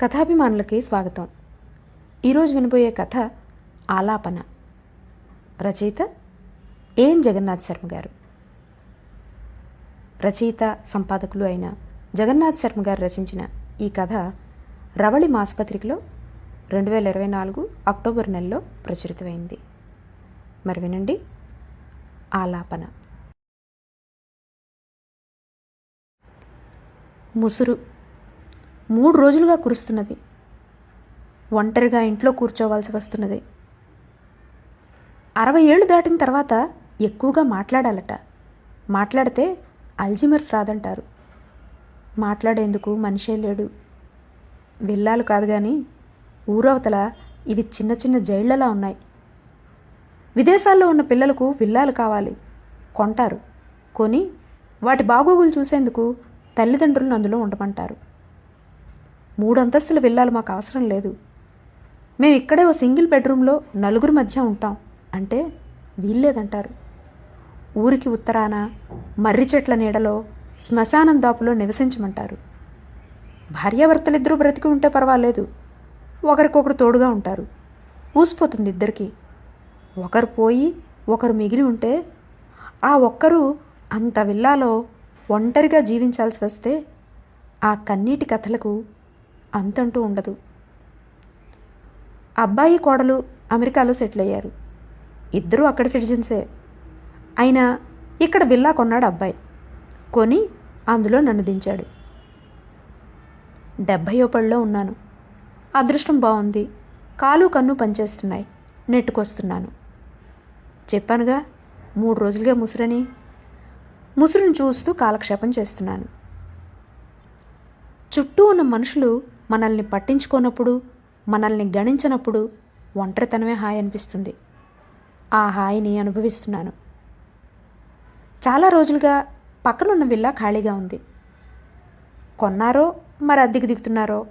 కథాభిమానులకి స్వాగతం. ఈరోజు వినబోయే కథ ఆలాపన. రచయిత ఏఎన్ జగన్నాథ్ శర్మ గారు. రచయిత సంపాదకులు అయిన జగన్నాథ్ శర్మ గారు రచించిన ఈ కథ రవళి మాసపత్రికలో రెండు వేల ఇరవై నాలుగు అక్టోబర్ నెలలో ప్రచురితమైంది. మరి వినండి ఆలాపన. ముసురు మూడు రోజులుగా కురుస్తున్నది. ఒంటరిగా ఇంట్లో కూర్చోవాల్సి వస్తున్నది. అరవై ఏళ్ళు దాటిన తర్వాత ఎక్కువగా మాట్లాడాలట. మాట్లాడితే అల్జిమర్స్ రాదంటారు. మాట్లాడేందుకు మనిషే లేడు. విల్లాలు కాదు కానీ ఊరవతల ఇవి చిన్న చిన్న జైళ్ళలా ఉన్నాయి. విదేశాల్లో ఉన్న పిల్లలకు విల్లాలు కావాలి. కొంటారు. కొని వాటి బాగోగులు చూసేందుకు తల్లిదండ్రులను అందులో ఉండమంటారు. మూడు అంతస్తులు వెళ్ళాలి మాకు అవసరం లేదు. మేము ఇక్కడే ఓ సింగిల్ బెడ్రూమ్లో నలుగురు మధ్య ఉంటాం. అంటే వీల్లేదంటారు. ఊరికి ఉత్తరాన మర్రి చెట్ల నీడలో శ్మశానం దాపులో నివసించమంటారు. భార్యాభర్తలిద్దరూ బ్రతికి ఉంటే పర్వాలేదు. ఒకరికొకరు తోడుగా ఉంటారు. ఊసిపోతుంది ఇద్దరికి. ఒకరు పోయి ఒకరు మిగిలి ఉంటే ఆ ఒక్కరు అంత విల్లాలో ఒంటరిగా జీవించాల్సి వస్తే ఆ కన్నీటి కథలకు అంతంటూ ఉండదు. అబ్బాయి కోడలు అమెరికాలో సెటిల్ అయ్యారు ఇద్దరూ అక్కడ సిటిజన్సే. అయినా ఇక్కడ విల్లా కొన్నాడు అబ్బాయి. కొని అందులో నన్ను దించాడు. డెబ్భై పళ్ళలో ఉన్నాను. అదృష్టం బాగుంది కాలు కన్ను పనిచేస్తున్నాయి. నెట్టుకొస్తున్నాను. చెప్పానుగా మూడు రోజులుగా ముసురని ముసురుని చూస్తూ కాలక్షేపం చేస్తున్నాను. చుట్టూ ఉన్న మనుషులు మనల్ని పట్టించుకోనప్పుడు మనల్ని గణించినప్పుడు ఒంటరితనమే హాయి అనిపిస్తుంది. ఆ హాయిని అనుభవిస్తున్నాను. చాలా రోజులుగా పక్కనున్న విల్లా ఖాళీగా ఉంది. కొన్నారో మరి అద్దెకి దిగుతున్నారో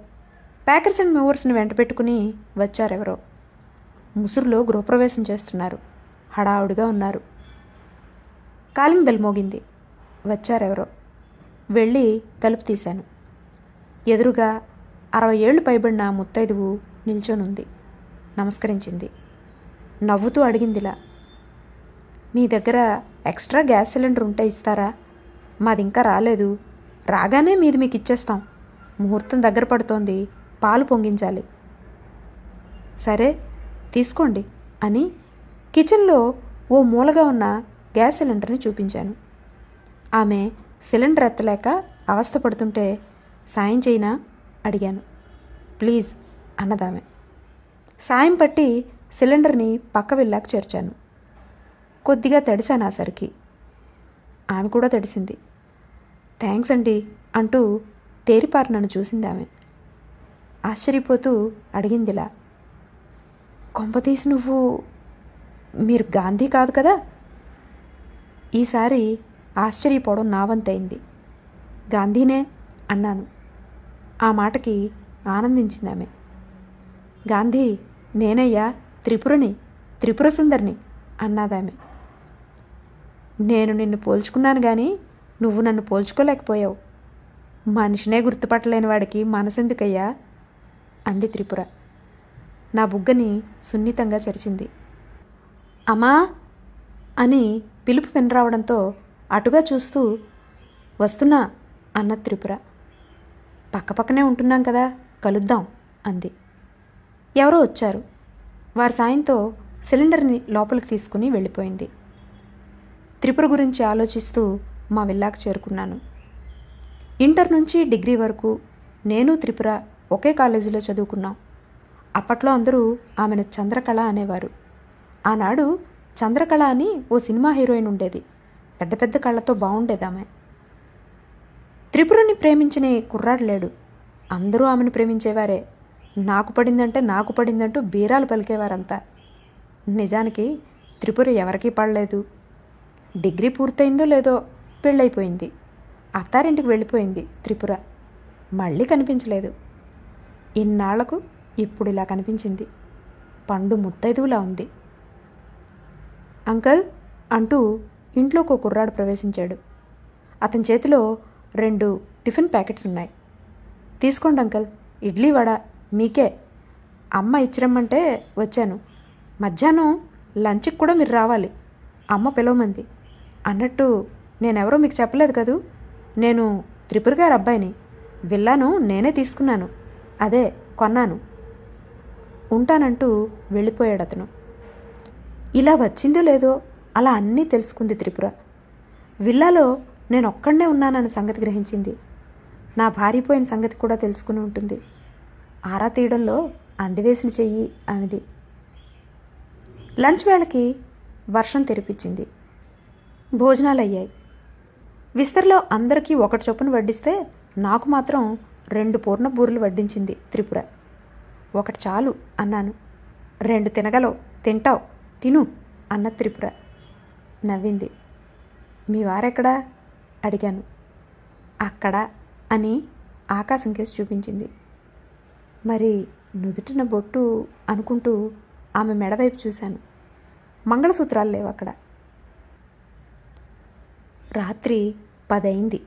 ప్యాకర్స్ అండ్ మూవర్స్ని వెంట పెట్టుకుని వచ్చారెవరో. ముసురులో గృహప్రవేశం చేస్తున్నారు. హడావుడిగా ఉన్నారు. కాలింగ్ బెల్ మోగింది. వచ్చారెవరో. వెళ్ళి తలుపు తీశాను. ఎదురుగా అరవై ఏళ్ళు పైబడిన ముత్తైదువు నిల్చొనుంది. నమస్కరించింది. నవ్వుతూ అడిగిందిలా. మీ దగ్గర ఎక్స్ట్రా గ్యాస్ సిలిండర్ ఉంటే ఇస్తారా? మాది ఇంకా రాలేదు. రాగానే మీది మీకు ఇచ్చేస్తాం ముహూర్తం దగ్గర పడుతోంది. పాలు పొంగించాలి. సరే తీసుకోండి అని కిచెన్లో ఓ మూలగా ఉన్న గ్యాస్ సిలిండర్ని చూపించాను. ఆమె సిలిండర్ ఎత్తలేక అవస్థపడుతుంటే సాయం చేయనా? అడిగాను. ప్లీజ్ అన్నదామె. సాయం పట్టి సిలిండర్ని పక్క వెళ్ళాక చేర్చాను. కొద్దిగా తడిశాను ఆ సరికి. ఆమె కూడా తడిసింది. థ్యాంక్స్ అండి అంటూ తేరిపారు నన్ను చూసింది ఆమె. ఆశ్చర్యపోతూ అడిగిందిలా. కొంపతీసి నువ్వు మీరు గాంధీ కాదు కదా? ఈసారి ఆశ్చర్యపోవడం నా వంతైంది గాంధీనే అన్నాను. ఆ మాటకి ఆనందించింది ఆమె గాంధీ నేనయ్యా త్రిపురని త్రిపుర సుందరిని అన్నదామె. నేను నిన్ను పోల్చుకున్నాను కానీ నువ్వు నన్ను పోల్చుకోలేకపోయావు. మనిషినే గుర్తుపట్టలేని వాడికి మనసెందుకయ్యా? అంది త్రిపుర. నా బుగ్గని సున్నితంగా చరిచింది. అమ్మా! అని పిలుపు వినరావడంతో అటుగా చూస్తూ వస్తున్నా అన్న త్రిపుర. పక్కపక్కనే ఉంటున్నాం కదా కలుద్దాం అంది. ఎవరో వచ్చారు. వారి సాయంతో సిలిండర్ని లోపలికి తీసుకుని వెళ్ళిపోయింది. త్రిపుర గురించి ఆలోచిస్తూ మా విల్లాకు చేరుకున్నాను. ఇంటర్ నుంచి డిగ్రీ వరకు నేను త్రిపుర ఒకే కాలేజీలో చదువుకున్నాం. అప్పట్లో అందరూ ఆమెను చంద్రకళ అనేవారు. ఆనాడు చంద్రకళ అని ఓ సినిమా హీరోయిన్ ఉండేది. పెద్ద పెద్ద కళ్ళతో బాగుండేది ఆమె త్రిపురని ప్రేమించిన కుర్రాడు లేడు. అందరూ ఆమెను ప్రేమించేవారే. నాకు పడిందంటే నాకు పడిందంటూ బీరాలు పలికేవారంతా. నిజానికి త్రిపుర ఎవరికీ పడలేదు. డిగ్రీ పూర్తయిందో లేదో పెళ్ళైపోయింది. అత్తారింటికి వెళ్ళిపోయింది త్రిపుర. మళ్ళీ కనిపించలేదు. ఇన్నాళ్ళకు ఇప్పుడు ఇలా కనిపించింది. పండు ముత్తైదువులా ఉంది. అంకల్ అంటూ ఇంట్లోకి ఒక కుర్రాడు ప్రవేశించాడు. అతని చేతిలో రెండు టిఫిన్ ప్యాకెట్స్ ఉన్నాయి. తీసుకోండి అంకల్ ఇడ్లీ వడ మీకే. అమ్మ ఇచ్చిరమ్మంటే వచ్చాను. మధ్యాహ్నం లంచ్కి కూడా మీరు రావాలి. అమ్మ పిలవమంది. అన్నట్టు నేనెవరో మీకు చెప్పలేదు కదూ? నేను త్రిపుర గారి అబ్బాయిని. విల్లాను నేనే తీసుకున్నాను. అదే కొన్నాను. ఉంటానంటూ వెళ్ళిపోయాడు అతను ఇలా వచ్చిందో లేదో అలా అన్నీ తెలుసుకుంది త్రిపుర. విల్లాలో నేను ఒక్కడనే ఉన్నానన్న సంగతి గ్రహించింది. నా భార్యపోయిన సంగతి కూడా తెలుసుకుని ఉంటుంది. ఆరా తీయడంలో అందివేసిన చెయ్యి ఆమెది. లంచ్ వేళకి వర్షం తెరిపించింది. భోజనాలు అయ్యాయి విస్తరలో అందరికీ ఒకటి చొప్పున వడ్డిస్తే నాకు మాత్రం రెండు పూర్ణ బూరెలు వడ్డించింది త్రిపుర. ఒకటి చాలు అన్నాను. రెండు తినగలవు తింటావు తిను అన్న త్రిపుర. నవ్వింది. మీ వారెక్కడా? అడిగాను. అక్కడ అని ఆకాశం కేసి చూపించింది. మరి నుదుటిన బొట్టు అనుకుంటూ ఆమె మెడవైపు చూశాను. మంగళసూత్రాలు లేవు అక్కడ. రాత్రి పదైంది.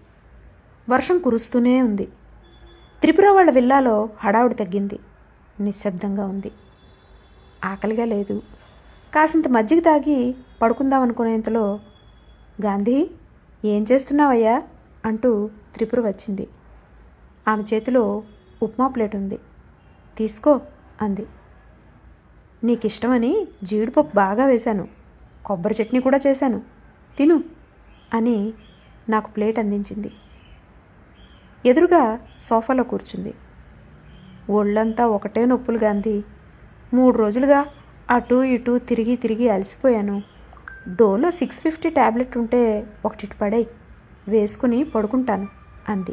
వర్షం కురుస్తూనే ఉంది. త్రిపుర వాళ్ళ విల్లాలో హడావుడి తగ్గింది. నిశ్శబ్దంగా ఉంది. ఆకలిగా లేదు. కాసింత మజ్జిగ తాగి పడుకుందాం అనుకునేంతలో గాంధీ ఏం చేస్తున్నావయ్యా? అంటూ త్రిపుర వచ్చింది. ఆమె చేతిలో ఉప్మా ప్లేట్ ఉంది. తీసుకో అంది. నీకు ఇష్టమని జీడిపప్పు బాగా వేశాను. కొబ్బరి చట్నీ కూడా చేశాను. తిను అని నాకు ప్లేట్ అందించింది. ఎదురుగా సోఫాలో కూర్చుంది. ఒళ్ళంతా ఒకటే నొప్పులు గాంధీ మూడు రోజులుగా అటు ఇటు తిరిగి తిరిగి అలసిపోయాను. డోలో సిక్స్ ఫిఫ్టీ ట్యాబ్లెట్ ఉంటే ఒకటి పడేయి వేసుకుని పడుకుంటాను అంది.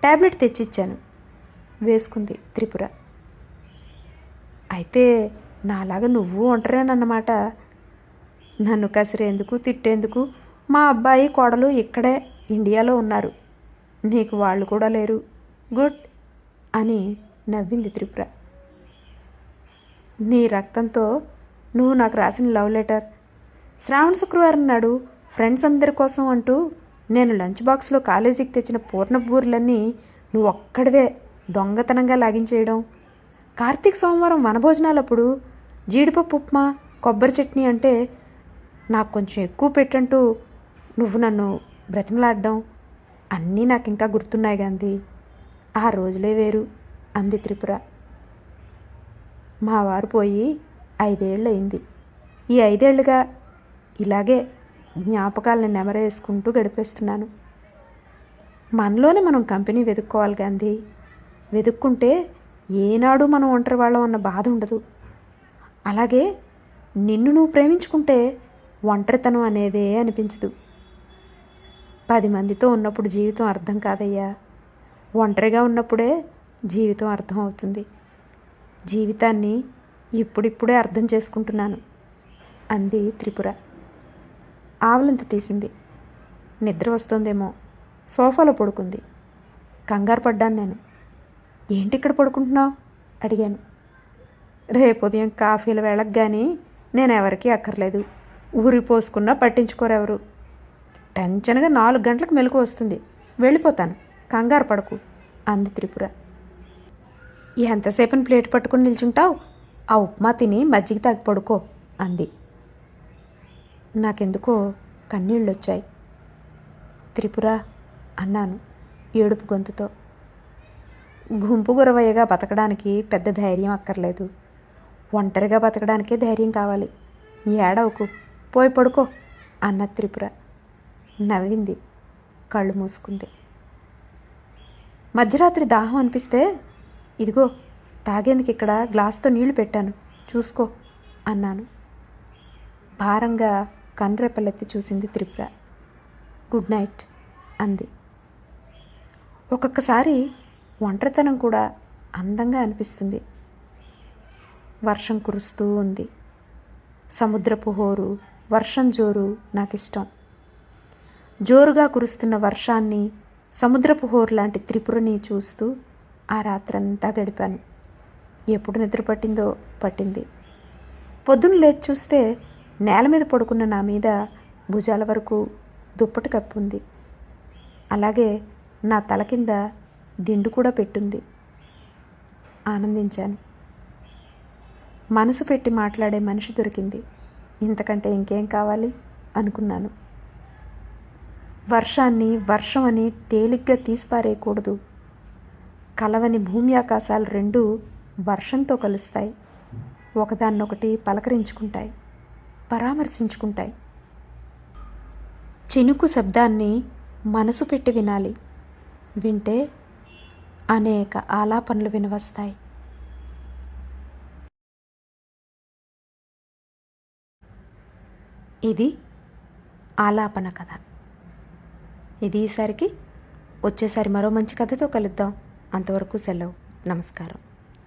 ట్యాబ్లెట్ తెచ్చిచ్చాను వేసుకుంది త్రిపుర. అయితే నాలాగా నువ్వు ఒంటరేనన్నమాట నన్ను కసిరేందుకు తిట్టేందుకు మా అబ్బాయి కోడలు ఇక్కడే ఇండియాలో ఉన్నారు. నీకు వాళ్ళు కూడా లేరు. గుడ్ అని నవ్వింది త్రిపుర. నీ రక్తంతో నువ్వు నాకు రాసిన లవ్ లెటర్. శ్రావణ శుక్రవారం నాడు ఫ్రెండ్స్ అందరి కోసం అంటూ నేను లంచ్ బాక్స్లో కాలేజీకి తెచ్చిన పూర్ణబూర్లన్నీ నువ్వు ఒక్కడివే దొంగతనంగా లాగించేయడం కార్తీక్ సోమవారం వనభోజనాలప్పుడు జీడిపప్పు ఉప్మా కొబ్బరి చట్నీ అంటే నాకు కొంచెం ఎక్కువ పెట్టంటూ నువ్వు నన్ను బ్రతిమలాడడం. అన్నీ నాకు ఇంకా గుర్తున్నాయి గాంధీ. ఆ రోజులే వేరు. అంది త్రిపుర. మా వారు పోయి ఐదేళ్ళు అయింది ఈ ఐదేళ్ళుగా ఇలాగే జ్ఞాపకాలను నెమరేసుకుంటూ గడిపేస్తున్నాను. మనలోనే మనం కంపెనీ వెతుక్కోవాలి గాంధీ. వెతుక్కుంటే ఏనాడు మనం ఒంటరి వాళ్ళం అన్న బాధ ఉండదు. అలాగే నిన్ను నువ్వు ప్రేమించుకుంటే ఒంటరితనం అనేదే అనిపించదు. పది మందితో ఉన్నప్పుడు జీవితం అర్థం కాదయ్యా. ఒంటరిగా ఉన్నప్పుడే జీవితం అర్థం అవుతుంది. జీవితాన్ని ఇప్పుడిప్పుడే అర్థం చేసుకుంటున్నాను అంది త్రిపుర. ఆవలింత తీసింది. నిద్ర వస్తుందేమో. సోఫాలో పడుకుంది. కంగారు పడ్డాను నేను. ఏంటి ఇక్కడ పడుకుంటున్నావు? అడిగాను. రేపు ఉదయం కాఫీల వేళకు కానీ నేను ఎవరికీ అక్కర్లేదు. ఊరి పోసుకున్నా పట్టించుకోరెవరు. టెన్షన్గా నాలుగు గంటలకు మెలకు వస్తుంది. వెళ్ళిపోతాను. కంగారు పడకు అంది త్రిపుర. ఎంతసేపని ప్లేట్ పట్టుకుని నిల్చుంటావు? ఆ ఉప్మా తిని మజ్జిగ తాగి పడుకో అంది. నాకెందుకో కన్నీళ్ళు వచ్చాయి త్రిపుర అన్నాను ఏడుపు గొంతుతో. గుంపు గురవయ్యగా బతకడానికి పెద్ద ధైర్యం అక్కర్లేదు. ఒంటరిగా బతకడానికే ధైర్యం కావాలి. ఏడవకు. పోయి పడుకో అన్న త్రిపుర. నవ్వింది కళ్ళు మూసుకుంది. మధ్యరాత్రి దాహం అనిపిస్తే ఇదిగో తాగేందుకు ఇక్కడ గ్లాస్తో నీళ్ళు పెట్టాను. చూసుకో అన్నాను. భారంగా కన్రెప్పలెత్తి చూసింది త్రిపుర. గుడ్ నైట్ అంది. ఒక్కొక్కసారి ఒంటరితనం కూడా అందంగా అనిపిస్తుంది. వర్షం కురుస్తూ ఉంది. సముద్రపు హోరు వర్షం జోరు నాకు ఇష్టం జోరుగా కురుస్తున్న వర్షాన్ని సముద్రపు హోరు లాంటి త్రిపురని చూస్తూ ఆ రాత్రంతా గడిపాను. ఎప్పుడు నిద్ర పట్టిందో పట్టింది. పొద్దున్న లేచి చూస్తే నేల మీద పడుకున్న నా మీద భుజాల వరకు దుప్పటి కప్పుంది. అలాగే నా తల కింద దిండు కూడా పెట్టుంది. ఆనందించాను. మనసు పెట్టి మాట్లాడే మనిషి దొరికింది. ఇంతకంటే ఇంకేం కావాలి? అనుకున్నాను. వర్షాన్ని వర్షం అని తేలిగ్గా తీసిపారేయకూడదు. కలవని భూమి ఆకాశాలు రెండూ వర్షంతో కలుస్తాయి. ఒకదాన్నొకటి పలకరించుకుంటాయి. పరామర్శించుకుంటాయి. చినుకు శబ్దాన్ని మనసు పెట్టి వినాలి. వింటే అనేక ఆలాపనలు వినవస్తాయి. ఇది ఆలాపన కథ. ఇది ఈసారికి వచ్చేసారి మరో మంచి కథతో కలుద్దాం. అంతవరకు సెలవు. నమస్కారం.